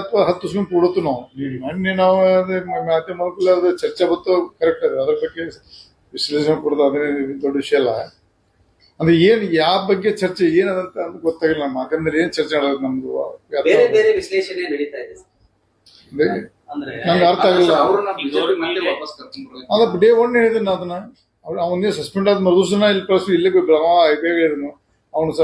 ಅಥವಾ ಹತ್ತು ಸುಮ್ಮನೆ ಕೊಡುತ್ತು ನಾವು. ಮೊನ್ನೆ ನಾವು ಅದೇ ಮಾತೆ ಮಕ್ಕಳು ಅದು ಚರ್ಚೆ ಬತ್ತು ಕರೆಕ್ಟ್ ಅದ. ಅದ್ರ ಬಗ್ಗೆ ವಿಶ್ಲೇಷಣೆ ಕೊಡೋದು ಅದೇ ದೊಡ್ಡ ವಿಷಯ ಅಲ್ಲ. ಅಂದ್ರೆ ಏನ್ ಯಾವ ಬಗ್ಗೆ ಚರ್ಚೆ ಏನದಂತ ಅಂತ ಗೊತ್ತಾಗಿಲ್ಲ. ನಮ್ಮ ಮಾಧ್ಯಮದಲ್ಲಿ ಏನ್ ಚರ್ಚೆ ಮಾಡೋದು ನಮ್ದು? ಬೇರೆ ಬೇರೆ ವಿಶ್ಲೇಷಣೆ ನಡೀತಾ ಇದೆ ಅಂದ್ರೆ ಅಂದ್ರೆ ನಂಗೆ ಅರ್ಥ ಆಗಿಲ್ಲ. ಅದ ಡೇ ಒನ್ ಹೇಳಿದ್ನ ಅದನ್ನ. ಅವನೇ ಸಸ್ಪೆಂಡ್ ಆದ ಸುನ ಇಲ್ಲಿ ಕಳಿಸಿ ಇಲ್ಲೇ ಬೆಳಗಾವ ಹೇಳಿದನು ಅವನು ಸ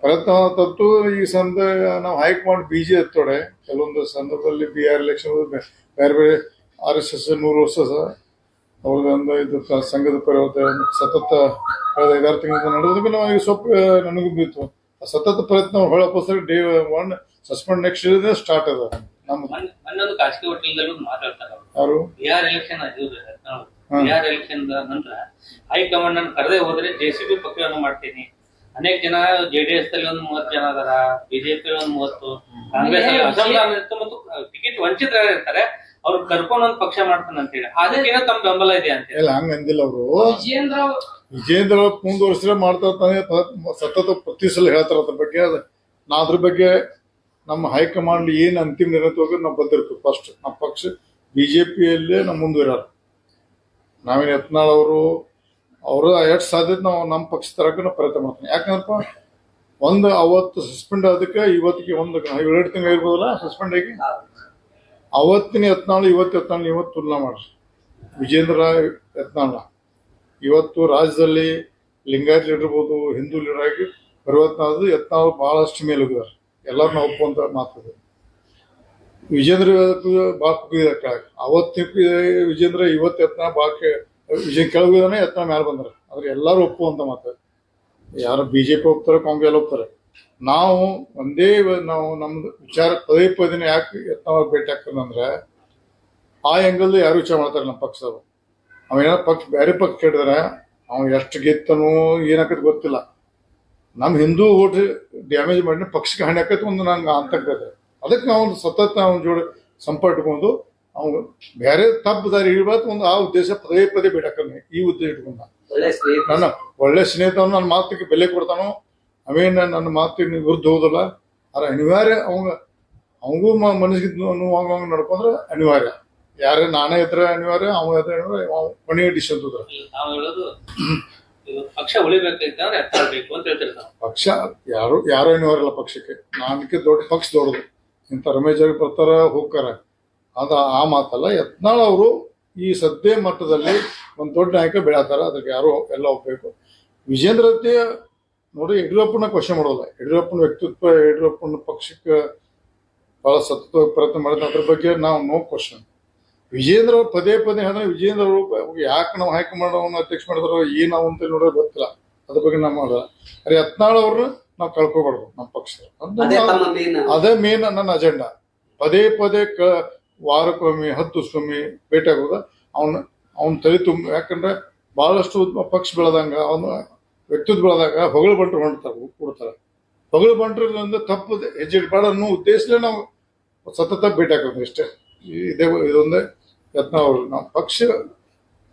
ಪ್ರಯತ್ನ ತತ್ತು ಈ ಸಂದ ನಾವು ಹೈಕಮಾಂಡ್ ಬಿಜಿ ಎತ್ತೋಡೆ ಕೆಲವೊಂದು ಸಂದರ್ಭದಲ್ಲಿ ಬಿ ಆರ್ ಎಲೆಕ್ಷನ್ ಬೇರೆ ಬೇರೆ ಆರ್ ಎಸ್ ಎಸ್ ನೂರು ವರ್ಷ ಅವ್ರದ್ದೊಂದು ಇದು ಸಂಘದ ಪರಿವರ್ತನೆ ಸತತ ಕಳೆದ ಐದಾರು ತಿಂಗಳಿಂದ ನಡೆದಕ್ಕೆ ನಾವು ಈ ಸ್ವಲ್ಪ ನನಗೂ ಬೀತು ಆ ಸತತ ಪ್ರಯತ್ನ ಹೇಳಪ್ಪ day one suspend next start ಅದ. ನಮ್ಮ ಖಾಸಗಿ ಹೋಟೆಲ್ದಲ್ಲೂ ಮಾತಾಡ್ತಾರೆ ಅವರು. ಬಿಹಾರ್ ಎಲೆಕ್ಷನ್. ಬಿಹಾರ್ ಎಲೆಕ್ಷನ್ ನಂತರ ಹೈಕಮಾಂಡ್ ನಾನು ಕರೆದೇ ಹೋದ್ರೆ ಜೆ ಸಿ ಬಿ ಪಕ್ಷವನ್ನು ಮಾಡ್ತೀನಿ. ಅನೇಕ ಜನ ಜೆಡಿಎಸ್ ದಲ್ಲಿ ಒಂದ್ ಮೂವತ್ತು ಜನ ಅದಾರ ಬಿಜೆಪಿ ಒಂದ್ ಮೂವತ್ತು ಕಾಂಗ್ರೆಸ್ ಅಲ್ಲಿ ಅಸಮಾಧಾನ ಇರುತ್ತೆ ಮತ್ತು ಟಿಕೆಟ್ ವಂಚಿತರಾಗಿರ್ತಾರೆ ಅವ್ರು ಕರ್ಕೊಂಡು ಒಂದ್ ಪಕ್ಷ ಮಾಡ್ತಾನೆ ಅಂತ ಹೇಳಿ. ಅದಕ್ಕೇನೋ ತಮ್ಮ ಬೆಂಬಲ ಇದೆ ಅಂತ ಹೇಳಿ. ಇಲ್ಲ ಹಂಗ ಅಂದಿಲ್ಲ ಅವರು. ವಿಜೇಂದ್ರ ವಿಜೇಂದ್ರ ಮುಂದುವರಿಸಿದ್ರೆ ಮಾಡ್ತಾ ತಾನೆ ಸತತ ಪ್ರತಿ ಸಲ ಹೇಳ್ತಾರ ಅದ್ರ ಬಗ್ಗೆ. ಅದ ನಾ ಅದ್ರ ಬಗ್ಗೆ ನಮ್ಮ ಹೈಕಮಾಂಡ್ ಏನ್ ಅಂತಿಮ ನಿರ್ಣಯ ತಗೋದು ನಾವು ಬಂದಿರ್ತೀವಿ. ಫಸ್ಟ್ ನಮ್ಮ ಪಕ್ಷ ಬಿಜೆಪಿಯಲ್ಲೇ ನಮ್ಮ ಮುಂದುವರಾರ ನಾವೇನ್ ಯತ್ನಾಳ್ ಅವರು ಅವರು ಎಷ್ಟು ಸಾಧ್ಯತೆ ನಾವು ನಮ್ಮ ಪಕ್ಷ ತರಕ ನಾವು ಪ್ರಯತ್ನ ಮಾಡ್ತೀನಿ. ಯಾಕಂದ್ರಪ್ಪ, ಒಂದು ಅವತ್ತು ಸಸ್ಪೆಂಡ್ ಆದಕ್ಕೆ ಇವತ್ತಿಗೆ ಒಂದು ಎರಡು ತಿಂಗಳು ಇರ್ಬೋದಲ್ಲ ಸಸ್ಪೆಂಡ್ ಆಗಿ? ಅವತ್ತಿನ ಯತ್ನಾಳು, ಇವತ್ತು ಯತ್ನಾಳು ಇವತ್ತು ತುಲನಾ ಮಾಡ್ರಿ. ವಿಜೇಂದ್ರ ಯತ್ನಾಳ. ಇವತ್ತು ರಾಜ್ಯದಲ್ಲಿ ಲಿಂಗಾಯತ್ ಲೀಡರ್ ಇರ್ಬೋದು, ಹಿಂದೂ ಲೀಡರ್ ಆಗಿ ಪರಿವರ್ತನೆ ಆದ್ರೆ ಯತ್ನಾಳ್ ಬಹಳಷ್ಟು ಮೇಲೆ ಹೋಗಿದ್ದಾರೆ ಎಲ್ಲರನ್ನ ಒಪ್ಪುವಂತ ಮಾತಾಡಿದೆ ವಿಜೇಂದ್ರ ಭಾಳ ಕುಗ್ಗಿದ್ದಾರೆ ಕೆಳಗೆ ಅವತ್ತು ವಿಜೇಂದ್ರ, ಇವತ್ತು ಯತ್ನ ಭಾಳ ವಿಜಯ ಕೆಳಗಿದಾನೆ ಯತ್ನ ಮೇಲೆ ಬಂದ್ರೆ. ಆದ್ರೆ ಎಲ್ಲರೂ ಒಪ್ಪುವಂತ ಮಾತು ಯಾರು ಬಿಜೆಪಿ ಹೋಗ್ತಾರೆ ಕಾಂಗ್ರೆಸ್ ಹೋಗ್ತಾರೆ ನಾವು ಒಂದೇ ನಾವು ನಮ್ದು ವಿಚಾರ ಪದೇ ಪದೇ ಯಾಕೆ ಯತ್ನ ಭೇಟಿ ಆಗ್ತಾರಂದ್ರೆ ಆ ಎಂಗಲ್ ಯಾರು ವಿಚಾರ ಮಾಡ್ತಾರೆ ನಮ್ಮ ಪಕ್ಷದವರು ಅವೇನ ಪಕ್ಷ, ಬೇರೆ ಪಕ್ಷ ಕೇಳಿದ್ರೆ ಅವ್ನು ಎಷ್ಟು ಗೆತ್ತನೋ ಏನಾಕತ್ ಗೊತ್ತಿಲ್ಲ. ನಮ್ಮ ಹಿಂದೂ ಓಟ್ ಡ್ಯಾಮೇಜ್ ಮಾಡಿ ಪಕ್ಷಕ್ಕೆ ಹಾನಿ ಹಾಕೈತೆ ಒಂದು ನಂಗೆ ಅಂತ ಅದಕ್ಕೆ ನಾವು ಸತತ ಅವ್ನ ಜೋಡಿ ಸಂಪರ್ಕ ಅವ್ನು ಬೇರೆ ತಪ್ಪು ದಾರಿ ಇಡಬಾರ್ದು ಒಂದು ಆ ಉದ್ದೇಶ ಪದೇ ಪದೇ ಬೇಡಕ್ಕನೆ ಈ ಉದ್ದೇಶ ಇಟ್ಕೊಂಡ. ಒಳ್ಳೆ ಸ್ನೇಹಿತ. ನನ್ನ ಒಳ್ಳೆ ಸ್ನೇಹಿತವನು ನನ್ನ ಮಾತಿಗೆ ಬೆಲೆ ಕೊಡ್ತಾನೋ? ಅವೇನ ನನ್ನ ಮಾತಿಗೆ ವಿರುದ್ಧ ಹೋದಲ್ಲ? ಆದ್ರೆ ಅನಿವಾರ್ಯ ಅವಂಗ ಅವಂಗೂ ಮನಸ್ಸಿಗೆ ನೋವು ಹಂಗ ನಡ್ಕೊಂಡ್ರೆ ಅನಿವಾರ್ಯ. ಯಾರೇ ನಾನೇ ಇದ್ರೆ ಅನಿವಾರ್ಯ ಅವ ಇದ್ರೆ ಅನಿವಾರ್ಯ ಅವ ಕೊನೆಯ ಡಿಶ್ ಅಂತ ಪಕ್ಷ ಉಳಿಬೇಕು ಅಂತ ಪಕ್ಷ ಯಾರು ಯಾರು ಅನಿವಾರ್ಯಲ್ಲ ಪಕ್ಷಕ್ಕೆ. ನಾನಕ್ಕೆ ದೊಡ್ಡ ಪಕ್ಷ ದೊಡ್ಡದು. ಇಂಥ ರಮೇಶ್ ಅವ್ರಿಗೆ ಬರ್ತಾರ ಹೋಗ್ತಾರ. ಅದ ಆ ಮಾತಲ್ಲ ಯತ್ನಾಳ್ ಅವರು ಈ ಸದ್ಯ ಮಟ್ಟದಲ್ಲಿ ಒಂದು ದೊಡ್ಡ ನಾಯಕ ಬೆಳೆತಾರ. ಅದಕ್ಕೆ ಯಾರು ಎಲ್ಲ ಒಪ್ಪಬೇಕು ವಿಜೇಂದ್ರ ನೋಡಿ ಯಡಿಯೂರಪ್ಪನ ಕ್ವಶನ್ ಮಾಡೋಲ್ಲ. ಯಡಿಯೂರಪ್ಪನ ವ್ಯಕ್ತಿತ್ವ ಯಡಿಯೂರಪ್ಪನ ಪಕ್ಷಕ್ಕೆ ಬಹಳ ಸತತ ಪ್ರಯತ್ನ ಮಾಡಿದ ಅದ್ರ ಬಗ್ಗೆ ನಾವು ನೋ ಕ್ವಶನ್ ವಿಜೇಂದ್ರ ಅವರು ಪದೇ ಪದೇ ಹೇಳಿದ್ರೆ ವಿಜೇಂದ್ರ ಅವರು ಯಾಕೆ ನಾವು ಹೈಕ್ ಮಾಡೋನ್ ಅಧ್ಯಕ್ಷ ಮಾಡಿದ್ರು ಏನು ಅಂತ ನೋಡೋದು ಗೊತ್ತಿಲ್ಲ. ಅದ್ರ ಬಗ್ಗೆ ನಾವು ಮಾಡಲ್ಲ. ಅರೆ ಯತ್ನಾಳ್ ಅವ್ರನ್ನ ನಾವು ಕಳ್ಕೊಬಾರ್ದು ನಮ್ಮ ಪಕ್ಷ. ಅದೇ ಮೇನ್ ಅದೇ ಮೇನ್ ನನ್ನ ಅಜೆಂಡಾ ಪದೇ ಪದೇ ಕ ವಾರಕ್ಕೊಮ್ಮೆ ಹತ್ತು ಸ್ವಾಮಿ ಭೇಟಿ ಆಗೋದು ಅವನ ಅವನ ತಲೆ ತುಂಬ ಯಾಕಂದ್ರೆ ಬಹಳಷ್ಟು ಪಕ್ಷ ಬೆಳೆದಂಗ ಅವನು ವ್ಯಕ್ತಿತ್ವ ಬೆಳೆದಾಗ ಹೊಗಳು ಬಂಟ್ರು ಹೊಂಡ್ತಾರೆ ಕೊಡ್ತಾರೆ ಹೊಗಳು ಬಂಟ್ರಿಂದ ತಪ್ಪು ಹೆಜ್ಜೆ ಇಡಬಾರ್ದು ಅನ್ನೋ ಉದ್ದೇಶಲೇ ನಾವು ಸತತ ಭೇಟಿ ಹಾಕೋದು ಇಷ್ಟೇ ಇದೇ ಇದೊಂದೇ ಯತ್ನ ಅವರು ನಮ್ಮ ಪಕ್ಷ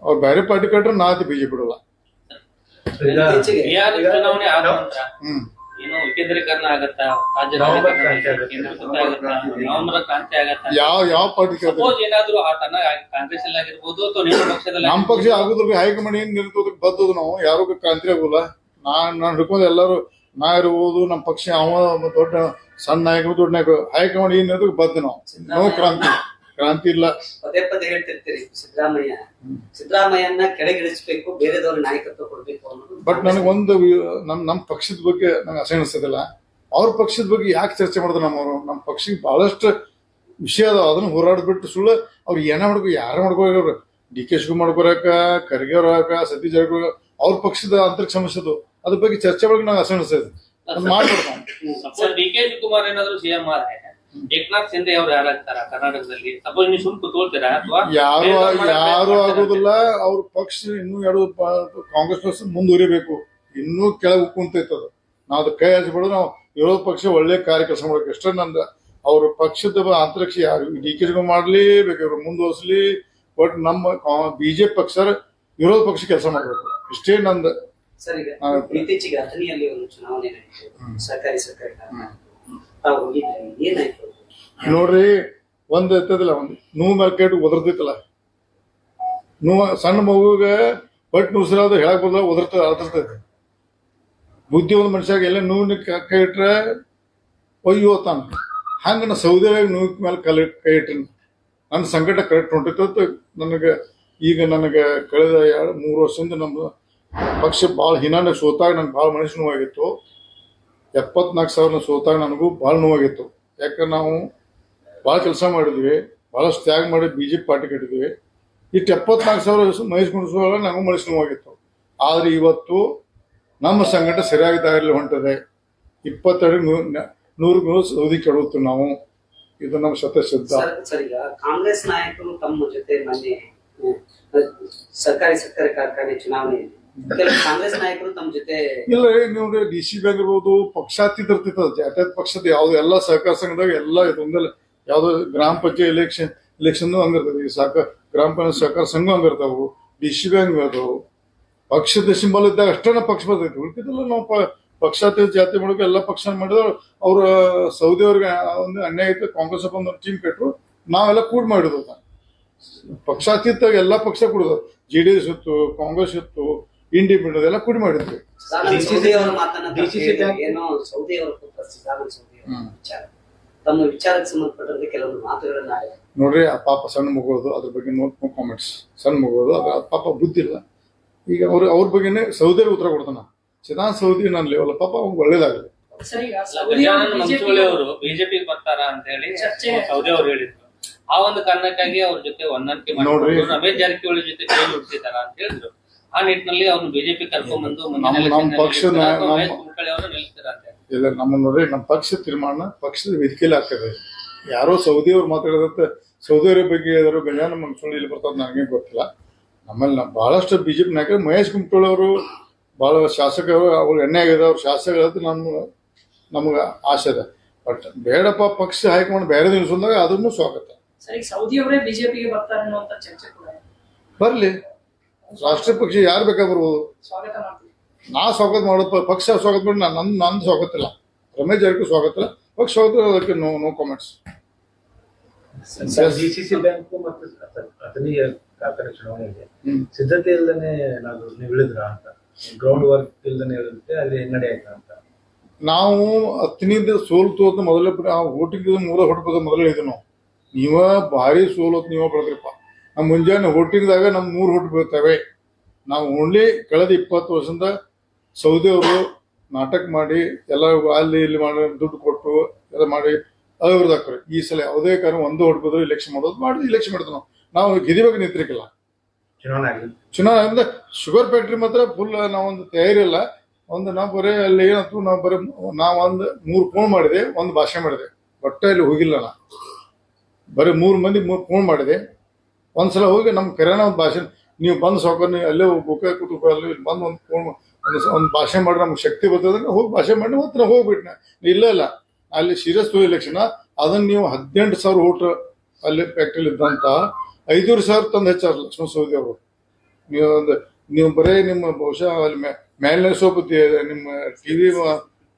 ಅವ್ರು ಬೇರೆ ಪಾರ್ಟಿ ಕಟ್ರೆ ನಾತಿ ಬಿಜೆಪಿ ಬಿಡಲ್ಲ. ಹ್ಮ್. ಏನು ವಿಕೇಂದ್ರೀಕರಣ ಆಗತ್ತಾ? ರಾಜ್ಯ ನವೆಂಬರ್ ರಾಜಕಾರಣ ಕ್ರಾಂತಿ ಆಗತ್ತಾ? ಕೇಂದ್ರೀಕೃತ ನವೆಂಬರ್ ಕ್ರಾಂತಿ ಆಗತ್ತಾ? ಯಾವ ಯಾವ ಪಾರ್ಟಿ ಕೇಳ್ತಾರೆ? ಸಪೋಸ್ ಏನಾದ್ರು ಆ ತನ್ನ ಕಾಂಗ್ರೆಸ್ ಅಲ್ಲಿ ಆಗಿರ್ಬೋದು ಅಥವಾ ನಿಮ್ಮ ಪಕ್ಷದಲ್ಲಿ ನಮ್ಮ ಪಕ್ಷ ಆಗುದಿಲ್ಲ ಹೈಕಮಾಂಡ್ ಏನ್ ನಿಲ್ತೋದಕ್ಕೆ ಬದ್ದದು ನಾವು? ಯಾರು ಕ್ರಾಂತಿ ಆಗುಲ್ಲ. ನಾನ್ ನಾನು ಹಿಡ್ಕೊಂಡು ಎಲ್ಲರೂ ನಾ ಇರ್ಬೋದು ನಮ್ಮ ಪಕ್ಷ ಅವ ದೊಡ್ಡ ಸಣ್ಣ ನಾಯಕರು ದೊಡ್ಡ ನಾಯಕರು. ಹೈಕಮಾಂಡ್ ಏನ್ ಬದ್ದು ನಾವು? ನೋ ಕ್ರಾಂತಿ ಕ್ರಾಂತಿ ಇಲ್ಲ. ಪದೇ ಪದೇ ಹೇಳ್ತಿರ್ತೀರಿ ಸಿದ್ದರಾಮಯ್ಯ. ಸಿದ್ದರಾಮಯ್ಯನ ಕೆಳಗಿಳಿಸ್ಬೇಕು ಬೇರೆದವ್ರ ನಾಯಕತ್ವ ಕೊಡ್ಬೇಕು ಅನ್ನೋದು. ಬಟ್ ನನಗೊಂದು ನಮ್ ನಮ್ ಪಕ್ಷದ ಬಗ್ಗೆ ನಂಗೆ ಅಸಹನಿಸ್ತದಿಲ್ಲ ಅವ್ರ ಪಕ್ಷದ ಬಗ್ಗೆ ಯಾಕೆ ಚರ್ಚೆ ಮಾಡಿದ್ರು ನಮ್ಮವರು? ನಮ್ಮ ಪಕ್ಷಕ್ಕೆ ಬಹಳಷ್ಟು ವಿಷಯ ಅದಾವ. ಅದನ್ನ ಹೋರಾಡ್ಬಿಟ್ಟು ಸುಳ್ಳು ಅವ್ರು ಏನ ಮಾಡ್ಕೊ ಯಾರು ಮಾಡ್ಕೋರು ಡಿ ಕೆ ಶಿವಕುಮಾರ್ ಮಾಡ್ಕೊರಕ ಖರ್ಗೆ ಅವ್ರ ಸತೀಶ್ ಜಾರಕಿಹೊಳಿ ಅವ್ರ ಪಕ್ಷದ ಅಂತರಿಕ ಸಮಸ್ಯೆ ಅದು. ಅದ್ರ ಬಗ್ಗೆ ಚರ್ಚೆ ಒಳಗೆ ನಂಗೆ ಅಸಹನಿಸ್ತದೆ ಮಾಡ್ಬಿಡ್ತಾನೆ ಸಪೋಸ್ ಡಿ ಕೆ ಶಿವಕುಮಾರ್ ಏನಾದ್ರು ಸಿಎಂ ಆದ್ರೆ? ಏಕನಾಥ್ ಶಿಂದೆ ಅವ್ರು ಯಾರಾಗ್ತಾರ ಕರ್ನಾಟಕದಲ್ಲಿ? ಸಪೋಸ್ ನೀವು ಸುಮ್ ಕೂತ್ಕೊಳ್ತೀರಾ ಅಥವಾ ಯಾರು ಯಾರು ಆಗೋದಿಲ್ಲ ಅವ್ರ ಪಕ್ಷ ಇನ್ನೂ ಎರಡು ಕಾಂಗ್ರೆಸ್ ಪಕ್ಷ ಮುಂದುವರಿಬೇಕು. ಇನ್ನೂ ಕೆಳಗೆ ಕುಂತೈತೆ ಅದು. ನಾವು ಅದು ಕೈ ಹಚ್ಬಿಡೋದು ನಾವು ವಿರೋಧ ಪಕ್ಷ ಒಳ್ಳೆ ಕಾರ್ಯ ಕೆಲಸ ಮಾಡೋಕೆ ಎಷ್ಟೇ ನಂದ ಅವ್ರ ಪಕ್ಷದ ಅಂತರಿಕ್ಷ ಯಾರು? ಡಿ ಕೆ ಶಿವಕುಮಾರ್ ಮಾಡ್ಲಿ ಬೇಕಾದ್ರೆ ಮುಂದುವರ್ಸ್ಲಿ. ಬಟ್ ನಮ್ಮ ಬಿಜೆಪಿ ಪಕ್ಷ ವಿರೋಧ ಪಕ್ಷ ಕೆಲಸ ಮಾಡಬೇಕು. ಇಷ್ಟೇ ನಂದು. ಸರಿ. ಇತ್ತೀಚೆಗೆ ಅಥಣಿಯಲ್ಲಿ ಒಂದು ಚುನಾವಣೆ ನಡೀತು. ಸರ್ಕಾರಿ ಸರ್ಕಾರಿ ಏನಾಯ್ತು ನೋಡ್ರಿ, ಒಂದ್ ಎತ್ತದಿಲ್ಲ, ಒಂದ್ ನೂ ಮಾರ್ಕೆಟ್ ಒದರ್ತಿತ್ತಲ್ಲ ನೂ ಸಣ್ಣ ಮಗುಗ ಬಟ್ ನುಸಿರಾದ ಹೇಳಕ್ ಬಂದ ಒದರ್ತ ಅದರ್ತೈತೆ ಬುದ್ಧಿ ಒಂದು ಮನುಷ್ಯಾಗ ಎಲ್ಲ ನೋವಿನ ಕೈ ಇಟ್ರೆ ಒಯ್ಯೋ ತಾನ. ಹಂಗ ನಾ ಸೌದೆಯಾಗಿ ನೋವು ಮೇಲೆ ಕಲ್ ಕೈ ಇಟ್ಟಿನಿ. ನನ್ನ ಸಂಕಟ ಕರೆಕ್ಟ್ ಹೊಂಟಿತ್ತು ನನಗೆ, ಈಗ ನನಗೆ ಕಳೆದ ಎರಡು, ಮೂರು ವರ್ಷದಿಂದ ನಮ್ಮ ಪಕ್ಷ ಭಾಳ ಹಿನಾನ ಸೋತಾಗ ನಂಗೆ ಭಾಳ ಮನಸ್ಸು ನೋವಾಗಿತ್ತು. ಎಪ್ಪತ್ನಾಲ್ಕು ಸಾವಿರ ಸೋತಾಗ ನನಗೂ ಭಾಳ ನೋವಾಗಿತ್ತು. ಯಾಕಂದ್ರೆ ನಾವು ಭಾಳ ಕೆಲಸ ಮಾಡಿದ್ವಿ, ಭಾಳಷ್ಟು ತ್ಯಾಗ ಮಾಡಿ ಬಿ ಜೆ ಪಿ ಪಾರ್ಟಿ ಕಟ್ಟಿದ್ವಿ ಇಷ್ಟು ಎಪ್ಪತ್ನಾಲ್ಕು ಸಾವಿರ ಮಹೇಶ್ ನನಗೂ ಮನಸ್ಸು ನೋವಾಗಿತ್ತು. ಆದರೆ ಇವತ್ತು ನಮ್ಮ ಸಂಘಟನೆ ಸರಿಯಾಗಿ ದಾರಿಯಲ್ಲಿ ಹೊಂಟದೆ. ಇಪ್ಪತ್ತೆರಡು ನೂರು ನೂರು ಸೌದಿ ಕೆಡುತ್ತೆ ನಾವು. ಇದು ನಮ್ಮ ಸತ್ಯ ಸಿದ್ಧ ಕಾಂಗ್ರೆಸ್ ನಾಯಕರು ತಮ್ಮ ಜೊತೆ ಮೊನ್ನೆ ಸರ್ಕಾರಿ ಸಕ್ಕರೆ ಕಾರ್ಖಾನೆ ಚುನಾವಣೆಯಲ್ಲಿ ನಾಯಕರು ಇಲ್ಲ ನೀವು ಡಿ ಸಿ ಬ್ಯಾಂಕ್ ಇರ್ಬೋದು ಪಕ್ಷಾತೀತ ಇರ್ತಿತ್ತು ಜಾತ್ಯತ ಪಕ್ಷದ ಯಾವ್ದು ಎಲ್ಲ ಸಹಕಾರ ಸಂಘದಾಗ ಎಲ್ಲ ಇದು ಒಂದಲ್ಲ, ಯಾವ್ದು ಗ್ರಾಮ ಪಂಚಾಯತ್ ಎಲೆಕ್ಷನ್ ಎಲೆಕ್ಷನ್ ಹಂಗಿರ್ತದೆ ಈ ಸಹಕಾರ, ಗ್ರಾಮ ಪಂಚಾಯತ್ ಸಹಕಾರ ಸಂಘ ಹಂಗಿರ್ತಾವು ಡಿ ಸಿ ಬ್ಯಾಂಕ್ ಅದಾವು ಪಕ್ಷದ ಸಿಂಬಲ್ ಇದ್ದಾಗ ಅಷ್ಟೇ ಪಕ್ಷ ಬರ್ತೈತಿ. ಉಳ್ಕಿದ್ದಲ್ಲ ನಾವು ಪಕ್ಷಾತೀತ ಜಾತಿ ಮಾಡೋಕೆ ಎಲ್ಲ ಪಕ್ಷ ಮಾಡಿದ್ರು. ಅವ್ರ ಸೌದಿ ಅವ್ರಿಗೆ ಒಂದು ಅನ್ಯಾಯ ಇತ್ತು. ಕಾಂಗ್ರೆಸ್ ಒಂದು ಟೀಮ್ ಕಟ್ಟರು ನಾವೆಲ್ಲ ಕೂಡ್ ಮಾಡಿದ್ರು. ಪಕ್ಷಾತೀತ ಎಲ್ಲ ಪಕ್ಷ ಕೂಡ ಜೆ ಡಿ ಎಸ್ ಇತ್ತು, ಕಾಂಗ್ರೆಸ್ ಇತ್ತು. ಇಂಡಿಪೆಂಡೆಂಟ್ ಎಲ್ಲ ಕೂಡಿ DCC ಏನೋ ಸೌದಿ ಅವರ ಪುತ್ರ ಸದಾನಂದ ಸೌದಿ ಅವರ ವಿಚಾರ. ತಮ್ಮ ವಿಚಾರಕ್ಕೆ ಸಂಬಂಧಪಟ್ಟಂತೆ ಕೆಲವೊಂದು ಮಾತುಗಳನ್ನ. ನೋಡ್ರಿ ಆ ಪಾಪ ಸಣ್ಣ ಮಗುವುದು ಅದ್ರ ಬಗ್ಗೆ ನೋ ಕಾಮೆಂಟ್ಸ್ ಸಣ್ಣ ಮಗುವುದು ಅದ್ರ ಪಾಪ ಬುದ್ಧಿ ಇಲ್ಲ. ಈಗ ಅವ್ರ ಅವ್ರ ಬಗ್ಗೆನೇ ಸೌದೆ ಉತ್ತರ ಕೊಡ್ತಾನ. ಚಿದಾನ್ ಸೌದಿ ನಾನು ಲೆವೆಲ್ ಪಾಪ ಅವ್ನಿಗೆ ಒಳ್ಳೇದಾಗಲಿ. ಅವರು ಬಿಜೆಪಿಗೆ ಬರ್ತಾರ ಅಂತ ಹೇಳಿ ಚರ್ಚೆ. ಸೌದಿ ಅವ್ರು ಹೇಳಿದ್ರು. ಆ ಒಂದು ಕಾರಣಕ್ಕಾಗಿ ಅವ್ರ ಜೊತೆ ಹೊಂದಾಣಿಕೆ ಮಾಡಿ ರಮೇಶ್ ಜಾರಕಿಹೊಳಿ ಜೊತೆ ಕೈ ಹುಡ್ತಿದಾರ ಅಂತ ಹೇಳಿದ್ರು. ಆ ನಿಟ್ಟಿನಲ್ಲಿ ಅವರು ಬಿಜೆಪಿ ಕರ್ಕೊಂಡ್ಬಂದು ನಮ್ಮ- ಪಕ್ಷ ಇಲ್ಲ ನಮ್ಮ ನೋಡ್ರಿ ನಮ್ಮ ಪಕ್ಷ ತೀರ್ಮಾನ ಪಕ್ಷದ ವೇದಿಕೆಯಲ್ಲಿ ಆಗ್ತದೆ. ಯಾರೋ ಸೌದಿ ಅವ್ರು ಮಾತಾಡಿದಂತೆ ಸೌದಿ ಅವರ ಬಗ್ಗೆ ಹೇಳಿದ್ರು ಗಜಾನ ಮಂಚೋಳಿ ಇಲ್ಲಿ ಬರ್ತದೆ ನನಗೆ ಗೊತ್ತಿಲ್ಲ. ನಮ್ಮಲ್ಲಿ ನಮ್ಮ ಬಹಳಷ್ಟು ಬಿಜೆಪಿ ನಾಯಕರು ಮಹೇಶ್ ಕುಮಟೋಳಿ ಅವರು ಬಹಳ ಶಾಸಕರು ಅವ್ರು ಎಣ್ಣೆ ಆಗಿದೆ ಅವ್ರ ಶಾಸಕರು ನಮ್ಮ ನಮ್ಗೆ ಆಸೆ ಇದೆ. ಬಟ್ ಬೇಡಪ್ಪ ಪಕ್ಷ ಹೈಕಮಾಂಡ್ ಬೇರೆ ದಿವಸ ಅದನ್ನು ಸ್ವಾಗತ. ಸರಿ ಈಗ ಸೌದಿ ಅವರೇ ಬಿಜೆಪಿಗೆ ಬರ್ತಾರೆ ಚರ್ಚೆ ಕೂಡ. ಬರ್ಲಿ. ರಾಷ್ಟ್ರೀಯ ಪಕ್ಷ ಯಾರು ಬೇಕಾದ್ರೆ ಬರ್ಬೋದು ನಾ ಸ್ವಾಗತ ಮಾಡೋದು ಪಕ್ಷ ಸ್ವಾಗತ ಮಾಡಿ ನಾನು ನನ್ನ ನನ್ನ ಸ್ವಾಗತ ಇಲ್ಲ. ರಮೇಶ್ ಜಾರಕಿಹೊಳಿ ಸ್ವಾಗತ ಇಲ್ಲ. ಪಕ್ಷ ಸ್ವಾಗತ ಅದಕ್ಕೆ no no comments DCC bank ಮತ್ತು ಅತ- ಅಥಣಿ ಕಾರ್ಖಾನೆ ಚುನಾವಣೆ ಇದೆ. ಸಿದ್ಧತೆ ಇಲ್ಲದೆ ನಾವು ನೀವು ಹೇಳಿದ್ರ ಅಂತ? ಗ್ರೌಂಡ್ ವರ್ಕ್ ಇಲ್ಲದೆ ಹೇಳಿದ್ರೆ ಅಲ್ಲಿ ಹಿನ್ನಡೆ ಆಯ್ತಾ ಅಂತ? ನಾವು ಹತ್ತನಿಂದ ಸೋಲ್ತು ಅಂತ ಮೊದಲೇ ಊಟಕ್ಕೆ ಮೂರ ಹೊಡ್ಬೋದು ಮೊದಲೇ ಹೇಳಿದ್ವಿ ನಾವು. ನೀವ ಭಾರಿ ಅಂತ ನೀವ ಬೆಳೆದ್ರಪ್ಪ ನಮ್ಮ ಮುಂಜಾನೆ ಹೋಟಿಂಗ್ದಾಗ ನಮ್ಮ ಮೂರು ಹೊಟ್ಟು ಬೀಳ್ತವೆ. ನಾವು ಓನ್ಲಿ ಕಳೆದ ಇಪ್ಪತ್ತು ವರ್ಷದಿಂದ ಸೌದಿ ಅವರು ನಾಟಕ ಮಾಡಿ ಎಲ್ಲ ಅಲ್ಲಿ ಇಲ್ಲಿ ಮಾಡಿ ದುಡ್ಡು ಕೊಟ್ಟು ಎಲ್ಲ ಮಾಡಿ ಅವ್ರದಾಕ್ರಿ ಈ ಸಲ ಯಾವುದೇ ಕಾರಣ ಒಂದು ಹೊಟ್ಟು ಬಂದ್ರೆ ಇಲೆಕ್ಷನ್ ಮಾಡೋದು ಮಾಡಿ ಇಲೆಕ್ಷನ್ ಮಾಡ್ತೀವಿ ನಾವು. ನಾವು ಗೆದಿಬೇಕು ನಿಂತಿರಕ್ಕಿಲ್ಲ ಚುನಾವಣೆ ಚುನಾವಣೆ ಅಂದ್ರೆ ಶುಗರ್ ಫ್ಯಾಕ್ಟ್ರಿ ಮಾತ್ರ ಫುಲ್ ನಾವೊಂದು ತಯಾರಿ ಇಲ್ಲ. ಒಂದು ನಾವು ಬರೀ ಅಲ್ಲಿ ಏನಂತು ನಾವು ಬರೀ ನಾವು ಒಂದು ಮೂರು ಫೋನ್ ಮಾಡಿದೆ ಒಂದು ಭಾಷೆ ಮಾಡಿದೆ. ಒಟ್ಟೆ ಅಲ್ಲಿ ಹೋಗಿಲ್ಲ ನಾ ಬರೀ ಮೂರು ಮಂದಿ ಮೂರು ಫೋನ್ ಮಾಡಿದೆ. ಒಂದ್ಸಲ ಹೋಗಿ ನಮ್ಮ ಕರೆನ ಒಂದು ಭಾಷೆ, ನೀವು ಬಂದು ಸಾವುಕಾರ, ನೀವು ಅಲ್ಲೇ ಬುಕ್ಕ ಕೂತು ಅಲ್ಲಿ ಬಂದು ಒಂದು ಫೋನ್ ಒಂದು ಒಂದು ಭಾಷೆ ಮಾಡಿ ನಮ್ಗೆ ಶಕ್ತಿ ಬರ್ತದೆ ಹೋಗಿ ಭಾಷೆ ಮಾಡಿ ಮತ್ತೆ ನಾವು ಇಲ್ಲ ಇಲ್ಲ ಅಲ್ಲಿ ಸೀರಿಯಸ್ ಟು ಎಲೆಕ್ಷನ್ ಅದನ್ನ ನೀವು ಹದಿನೆಂಟು ಸಾವಿರ ಓಟ್ ಅಲ್ಲಿ ಫ್ಯಾಕ್ಟ್ರಿಲಿ ಇದ್ದಂತ ಐದೂರು ಸಾವಿರ ತಂದು ಹೆಚ್ಚಾರ ಲಕ್ಷ್ಮಣ ಸೌದಿ ಅವರು. ನೀವು ಒಂದು, ನೀವು ಬರೀ ನಿಮ್ಮ ಬಹುಶಃ ಅಲ್ಲಿ ಮೇ- ಸೋಪ್ ನಿಮ್ಮ ಟಿ ಟಿವಿ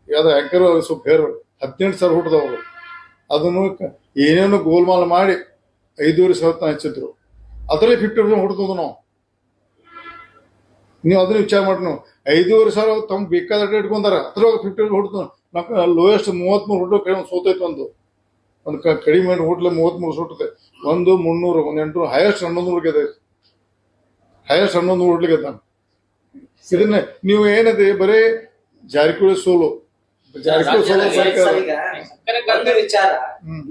ಯಾವ್ದು ಆಂಕರ್ ಸ್ವಲ್ಪ ಬೇರೆ ಹದಿನೆಂಟು ಸಾವಿರ ಹುಟ್ಟದವರು ಅದನ್ನು ಏನೇನು ಗೋಲ್ಮಾಲ್ ಮಾಡಿ ಐದೂವರೆ ಸಾವಿರ ಹಚ್ಚಿದ್ರು. ಅದರಲ್ಲಿ ಫಿಫ್ಟಿ ಪರ್ಸೆಂಟ್ ಹುಡ್ಕೋದು ನಾವು. ನೀವು ಅದನ್ನ ವಿಚಾರ ಮಾಡಿ ನಾವು. ಐದೂವರೆ ಸಾವಿರ ತಮ್ಗೆ ಬೇಕಾದಷ್ಟು ಇಟ್ಕೊಂಡಾರ ಅದ್ರೊಳಗೆ ಫಿಫ್ಟಿ ಹುಡ್ತು ನಾವು. ಲೋಯೆಸ್ಟ್ ಮೂವತ್ಮೂರು ಹುಡ್ಲು ಕಡಿಮೆ ಸೋತೈತೆ ಒಂದು. ಒಂದು ಕಡಿಮೆ ಹೋಟ್ಲ ಮೂವತ್ಮೂರು ಸುಟ್ಟದೆ ಒಂದು ಮುನ್ನೂರು ಒಂದು ಎಂಟುನೂರು ಹೈಯೆಸ್ಟ್ ಹನ್ನೊಂದು ನೂರು ಹೈಯೆಸ್ಟ್ ಹನ್ನೊಂದು ನೂರು ಗೆದ್ದ ಇದನ್ನ ನೀವು ಏನದೆ ಬರೀ ಜಾರಕಿಹೊಳಿ ಸೋಲು. ಜಾರಕಿಹೊಳಿ ಸೋಲು ಸರ್, ಸರ್ಕಾರ ವಿಚಾರ ಹ್ಮ್.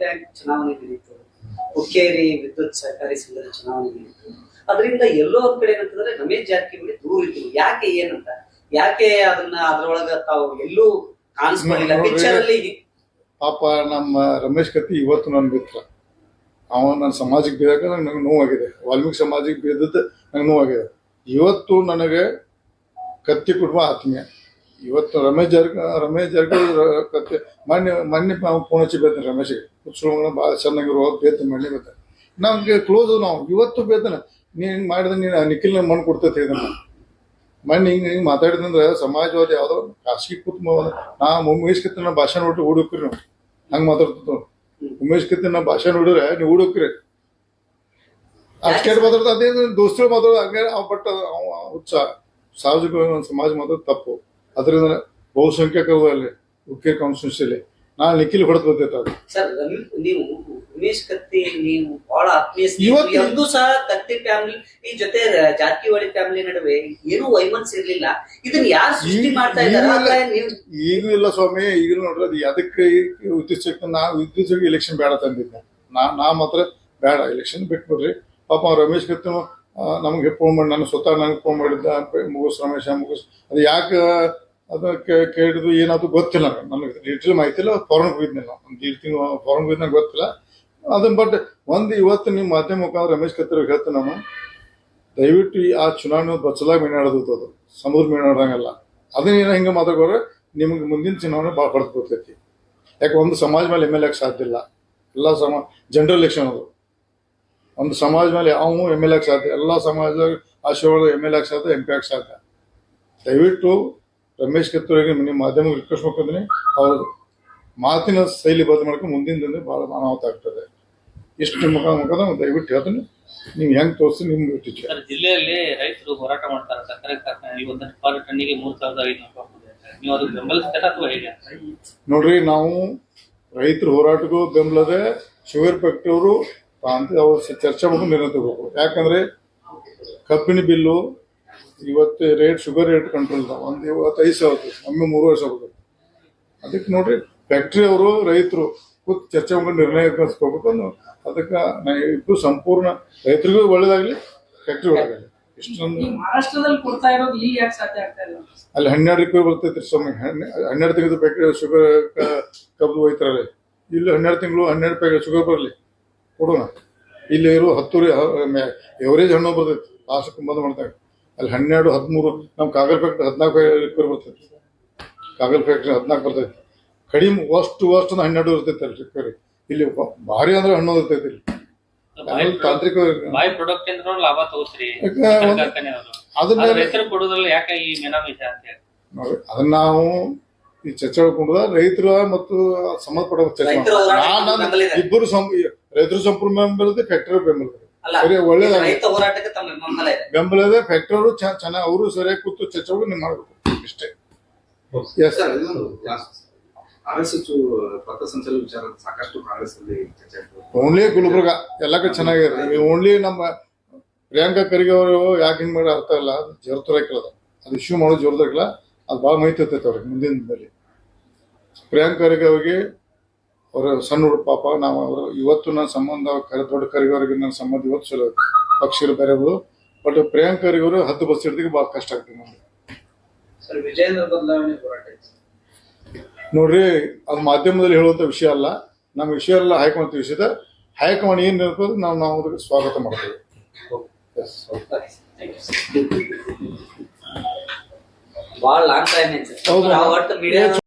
ಬ್ಯಾಂಕ್ ಚುನಾವಣೆ ಹುಕ್ಕೇರಿ ವಿದ್ಯುತ್ ಸಹಕಾರಿ ಸಂಘದ ಚುನಾವಣೆ ನಡೀತು. ಅದರಿಂದ ಎಲ್ಲೋ ಒಂದ್ ಕಡೆ ಏನಂತಂದ್ರೆ ರಮೇಶ್ ಜಾರಕಿಹೊಳಿ ದೂರ ಇದ್ರು. ಯಾಕೆ ಏನಂತ? ಯಾಕೆ ಅದನ್ನ ಅದ್ರೊಳಗ ತಾವು ಎಲ್ಲೂ ಕಾಣಿಸ್ಕೊಂಡಿಲ್ಲ. ಪಿಕ್ಚರ್ ಅಲ್ಲಿ ಪಾಪ ನಮ್ಮ ರಮೇಶ್ ಕತ್ತಿ ಇವತ್ತು ನನ್ ಮಿತ್ರ. ಅವ ನನ್ನ ಸಮಾಜಕ್ಕೆ ಬೀಳಕ್ಕೆ ನನಗೆ ನೋವಾಗಿದೆ. ವಾಲ್ಮೀಕಿ ಸಮಾಜಕ್ಕೆ ಬೀಳದ್ದು ನನಗೆ ನೋವಾಗಿದೆ. ಇವತ್ತು ನನಗೆ ಕತ್ತಿ ಕುಟುಂಬ ಆತ್ಮೀಯ. ಇವತ್ತು ರಮೇಶ್ ಜಾರಕ ರಮೇಶ್ ಜಾರಕಿಹೊಳಿ ರ- ಕತ್ತಿ ಮೊನ್ನೆ ಮೊನ್ನೆ ಫೋನ್ ಹಚ್ಚಿ ಬೇತೇನೆ ರಮೇಶ್ಗೆ ಹುಚ್ಚುಳ ಭಾಳ ಚೆನ್ನಾಗಿರುವ ಬೇತೇನೆ ಮೊನ್ನೆ ನಮಗೆ ಕ್ಲೋಸ್ ನಾವು. ಇವತ್ತು ಬೇತೇನೆ ನೀನು ಹಿಂಗೆ ಮಾಡಿದ್ರೆ ನೀನು ನಿಖಿಲ್ನ ಮಣ್ಣು ಕೊಡ್ತೈತೆ ಇದನ್ನು ಮಣ್ಣು ಹಿಂಗೆ ಹಿಂಗೆ ಮಾತಾಡಿದಂದ್ರೆ ಸಮಾಜವಾದಿ ಯಾವುದೋ ಖಾಸಗಿ ಕುಟುಂಬ ನಾ ಉಮೇಶ್ ಭಾಷಣ ಭಾಷೆ ನೋಡಿ ಹೋಗ್ರಿ ನಾವು. ಹಂಗೆ ಮಾತಾಡ್ತಿತ್ತು ಉಮೇಶ್ ಕತ್ತಿ ಭಾಷೆ ನೋಡಿದ್ರೆ ನೀವು ಹುಡುಕ್ರಿ ಅಷ್ಟೇ ಮಾತಾಡ್ತಾ ಅದೇನು ದೋಸ್ತರು ಮಾತಾಡೋದು ಹಂಗೆ ಬಟ್ ಅವ ಉತ್ಸಾಹ ಸಾರ್ವಜನಿಕವಾಗಿ ಒಂದು ಸಮಾಜ ಮಾತಾಡೋದು ತಪ್ಪು. ಅದರಿಂದ ಬಹುಸಂಖ್ಯಾತರು ಅಲ್ಲಿ ಉಕ್ಕೇರಿ ಕಾನ್ಸ್ಟಿಟ್ಯೂನ್ಸಿಲಿ ನಾನು ನಿಖಿಲ್ ಹೊಡೆದು ಬರ್ತೈತೆ ಅದು ಸರ್ ನೀವು ಉಮೇಶ್ ಕತ್ತಿ ನೀವು ಬಹಳ ಆತ್ಮೀಯ. ಇವತ್ತು- ಎಂದೂ ಸಹ ಕತ್ತಿ ಫ್ಯಾಮಿಲಿ ಈ ಜೊತೆ ಜಾರಕಿಹೊಳಿ ಫ್ಯಾಮಿಲಿ ನಡುವೆ ಏನೂ ವೈಮನ್ಸ್ ಇರ್ಲಿಲ್ಲ ಇದನ್ನ ಯಾರು ಸೃಷ್ಟಿ ಮಾಡ್ತಾ ಇದ್ದಾರೆ ಈಗಲೂ ಇಲ್ಲ. ಈಗೂ ಇಲ್ಲ ಸ್ವಾಮಿ ಈಗಲೂ ನೋಡ್ರಿ ಅದು ಅದಕ್ಕೆ ಉದ್ದೇಶಕ್ಕೆ ನಾ ಉದ್ದೇಶಕ್ಕೆ ಎಲೆಕ್ಷನ್ ಬೇಡ ತಂದಿದ್ದೆ ನಾ ನಾ ಮಾತ್ರ ಬೇಡ ಎಲೆಕ್ಷನ್ ಬಿಟ್ಬಿಡ್ರಿ ಪಾಪ ಅವ್ನು ರಮೇಶ್ ಕತ್ತಿ ನಮಗೆ ಫೋನ್ ಮಾಡಿ ನಾನು ಸ್ವತಃ ನನಗೆ ಫೋನ್ ಮಾಡಿದ್ದ ಮುಗಿಸ್ ರಮೇಶ ಮುಗಿಸ್ ಅದು ಯಾಕೆ ಅದಕ್ಕೆ ಕೇಳಿದ್ರು ಏನಾದ್ರು ಗೊತ್ತಿಲ್ಲ ನನಗೆ ಡಿಟೇಲ್ ಮಾಹಿತಿ ಇಲ್ಲ ಫಾರನ್ ಹೋಗಿದ್ನಿಲ್ಲ. ಒಂದು ಎರಡು ತಿಂಗಳು ಗೊತ್ತಿಲ್ಲ. ಅದನ್ನ ಬಟ್ ಒಂದು ಇವತ್ತು ನಿಮ್ಮ ಮಾಧ್ಯಮ ಮುಖಾಂತರ ರಮೇಶ್ ಕತ್ತಿರ ಹೇಳ್ತೀನಿ ನಾನು. ದಯವಿಟ್ಟು ಈ ಆ ಚುನಾವಣೆ ಬಚ್ಚಲಾಗಿ ಮೀನಾಡೋದು ಅದು. ಸಮುದ್ರ ಮೀನಾಡಂಗಲ್ಲ ಅದನ್ನೇನೋ ಹಿಂಗೆ ಮಾತಾಡೋರೆ ನಿಮಗೆ ಮುಂದಿನ ಚುನಾವಣೆ ಭಾಳ ಪಡೆದು ಬರ್ತೈತಿ ಯಾಕೆ ಒಂದು ಸಮಾಜ ಮೇಲೆ ಎಂ ಎಲ್ ಎಕ್ ಸಾಧ್ಯ ಇಲ್ಲ. ಎಲ್ಲ ಸಮ ಜನರಲ್ ಎಲೆಕ್ಷನ್ ಅದು. ಒಂದು ಸಮಾಜ ಮೇಲೆ ಅವನು ಎಂ ಎಲ್ ಎಕ್ ಸಾಧ್ಯ, ಎಲ್ಲ ಸಮಾಜ ಆಶೀರ್ವಾದ ಎಂ ಎಲ್ ಎಕ್ ಸಾಧ್ಯ ಎಂ ಪಿ ಸಾಧ್ಯ. ದಯವಿಟ್ಟು ರಮೇಶ್ ಕತ್ತೂರಿಗೆ ನಿಮ್ಮ ಮಾಧ್ಯಮ ರಿಕ್ವೆಸ್ಟ್ ಮಾಡ್ಕೊಂತೀನಿ. ಅವ್ರ ಮಾತಿನ ಶೈಲಿ ಬದಲು ಮಾಡ್ಕೊಂಡು ಮುಂದಿನ ದಿನ ಭಾಳ ಅನಾಹುತ ಆಗ್ತದೆ. ಇಷ್ಟು ಮುಖ ಮುಖದ ದಯವಿಟ್ಟು ಹೇಳ್ತೀನಿ. ನೀವು ಹೆಂಗೆ ತೋರಿಸಿ ನಿಮ್ಗೆ ಟೀಚರ್ ಜಿಲ್ಲೆಯಲ್ಲಿ ರೈತರು ಹೋರಾಟ ಮಾಡ್ತಾರೆ. ಸಕ್ಕರೆ ಕಾರ್ಖಾನೆ ಈ ಒಂದು ರೂಪಾಯಿ ಟನ್ನಿಗೆ ಮೂರ್ ಸಾವಿರದ ಐನೂರು. ನೀವು ಬೆಂಬಲಿಸ್ತೀರಾ ಅಥವಾ ಹೇಗೆ? ನೋಡ್ರಿ ನಾವು ರೈತರ ಹೋರಾಟಕ್ಕೂ ಬೆಂಬಲದೆ ಶುಗರ್ ಫ್ಯಾಕ್ಟ್ರಿಯವರು ಅಂತ ಅವ್ರು ಚರ್ಚೆ ಮಾಡ್ಕೊಂಡು ನಿರ್ಣಯ ತಗೋಬೇಕು. ಯಾಕಂದ್ರೆ ಕಬ್ಬಿನ ಬಿಲ್ಲು ಇವತ್ತು ರೇಟ್ ಶುಗರ್ ರೇಟ್ ಕಂಟ್ರೋಲ್ ಇದಾವೆ ಒಂದು ಇವತ್ತು ಐದು ಸಾವಿರ ಒಮ್ಮೆ ಮೂರು ವರ್ಷ ಹೋಗ್ಬೇಕು ಅದಕ್ಕೆ ನೋಡ್ರಿ ಫ್ಯಾಕ್ಟ್ರಿ ಅವರು ರೈತರು ಕೂತ್ ಚರ್ಚೆ ಮಾಡ್ಕೊಂಡು ನಿರ್ಣಯ ಕಳಿಸ್ಕೋಬೇಕು ಅದಕ್ಕೆ ನಾ ಇಬ್ಬರು ಸಂಪೂರ್ಣ ರೈತರಿಗೂ ಒಳ್ಳೇದಾಗಲಿ ಫ್ಯಾಕ್ಟ್ರಿ ಒಳ್ಳೇದಾಗಲಿ. ಇಷ್ಟೊಂದು ಅಲ್ಲಿ ಹನ್ನೆರಡು ರೂಪಾಯಿ ಬರ್ತೈತ್ರಿ ಸ್ವಾಮಿ. ಹನ್ನೆ- ಹನ್ನೆರಡು ತಿಂಗಳ ಪ್ಯಾಕೆಟ್ ಶುಗರ್ ಕಬ್ಬು ಹೋಯ್ತಾರಲ್ಲ ಇಲ್ಲಿ ಹನ್ನೆರಡು ತಿಂಗಳು ಹನ್ನೆರಡು ಪ್ಯಾಕೆಟ್ ಶುಗರ್ ಬರಲಿ. ಕೊಡೋಣ. ಇಲ್ಲಿ ಇರೋ ಹತ್ತು ಎವರೇಜ್ ಹಣ್ಣು ಬರ್ತೈತಿ. ಲಾಸ್ಟ್ ಬಂದ್ ಮಾಡ್ತಾರೆ ಅಲ್ಲಿ ಹನ್ನೆರಡು ಹದಿಮೂರು ನಮ್ಮ ಕಾಗಲ್ ಫ್ಯಾಕ್ಟ್ರಿ ಹದಿನಾಲ್ಕು ರೂಪಾಯಿ ಬರ್ತೈತಿ. ಕಾಗಲ್ ಫ್ಯಾಕ್ಟ್ರಿ ಹದಿನಾಲ್ಕು ಬರ್ತೈತಿ. ಕಡಿಮೆ ಅಷ್ಟು ಅಷ್ಟು ಹನ್ನೆರಡು ಇರ್ತೈತಿ ಅಲ್ಲಿ ರಿಪೇರಿ ಇಲ್ಲಿ ಭಾರಿ ಅಂದ್ರೆ ಹಣ್ಣು ಇರ್ತೈತಿ ಇಲ್ಲಿ. ತಾಂತ್ರಿಕ ಬಾಯ್ ಪ್ರಾಡಕ್ಟ್ ಅಂದ್ರೆ ಲಾಭ ಅದನ್ನ ರೈತರು ಕೊಡೋದ್ರಲ್ಲಿ ಯಾಕೆ ಈ ಮೆನಾಮಿಷ ಅಂತ ಹೇಳಿ. ನೋಡಿ ಅದನ್ನ ನಾವು ಈ ಚರ್ಚೆ ಮಾಡ್ಕೊಂಡ್ರ ರೈತರ ಮತ್ತು ಸಂಬಂಧಪಟ್ಟ ಚರ್ಚೆ ಬೆಂಬಲಿದೆ. ಇಬ್ಬರು ಸಂ- ರೈತರ ಸಂಪೂರ್ಣ ಬೆಂಬಲ ಫ್ಯಾಕ್ಟರಿ ಬೆಂಬಲ ಅಲ್ಲ ಸರಿ ಒಳ್ಳೇದ ರೈತ ಹೋರಾಟಕ್ಕೆ ತಮ್ಮ ಬೆಂಬಲ ಇದೆ. ಬೆಂಬಲದೆ ಫ್ಯಾಕ್ಟರಿ ಅವರು ಚೆನ್ನಾಗಿ ಅವರು ಸರಿಯಾಗಿ ಕೂತು ಚರ್ಚೆಗಳು ನೀವು ಮಾಡ್ಬೇಕು. ಇಷ್ಟೇ. ಎಸ್ ಸರ್ ಇದೊಂದು ಆರ್ ಎಸ್ ಎಸ್ ಪಥಸಂಚಲನ ವಿಚಾರ ಸಾಕಷ್ಟು ಕಾಂಗ್ರೆಸ್ ಅಲ್ಲಿ ಚರ್ಚೆ ಆಗ್ತದೆ ಓನ್ಲಿ ಗುಲ್ಬರ್ಗ ಎಲ್ಲಕ್ಕ ಚೆನ್ನಾಗಿದೆ. ಓನ್ಲಿ ನಮ್ಮ ಪ್ರಿಯಾಂಕಾ ಖರ್ಗೆ ಅವರು ಯಾಕೆ ಹಿಂಗ್ ಮಾಡಿ ಅರ್ಥ ಇಲ್ಲ. ಅದು ಜೋರ್ತರಾಕಿಲ್ಲ ಅದು. ಇಶ್ಯೂ ಮಾಡೋದು ಜೋರ್ದಾಗಿಲ್ಲ ಅದು ಭಾಳ ಮಾಹಿತಿ ಇರ್ತೈತೆ ಅವ್ರಿಗೆ ಮುಂದಿನ ದಿನದಲ್ಲಿ ಪ್ರಿಯಾಂಕಾ ಖರ್ಗೆ ಅವ್ರಿಗೆ ಅವರ ಸಣ್ಣ ಹುಡುಗ ಪಾಪ ನಾವು ಅವರು ಇವತ್ತು ನನ್ನ ಸಂಬಂಧ ಕರೆ ದೊಡ್ಡ ಕರಿಗೋರಿಗೆ ನನ್ನ ಸಂಬಂಧ ಇವತ್ತು ಚಲೋ. ಪಕ್ಷಗಳು ಬೇರೆಗಳು ಬಟ್ ಪ್ರಿಯಾಂಕರಿಗವರು ಹತ್ತು ಬಸ್ ಹಿಡ್ದಿಗೆ ಬಹಳ ಕಷ್ಟ ಆಗ್ತದೆ ನಮ್ಗೆ. ನೋಡ್ರಿ ಅದು ಮಾಧ್ಯಮದಲ್ಲಿ ಹೇಳುವಂತ ವಿಷಯ ಅಲ್ಲ. ನಮ್ಮ ವಿಷಯ ಎಲ್ಲ ಹೈಕಮಾಂಡ್ ವಿಷಯದ ಹೈಕಮಾಂಡ್ ಏನ್ ಇರ್ತದೆ ನಾವು ನಾವು ಅದಕ್ಕೆ ಸ್ವಾಗತ ಮಾಡ್ತೇವೆ. Long time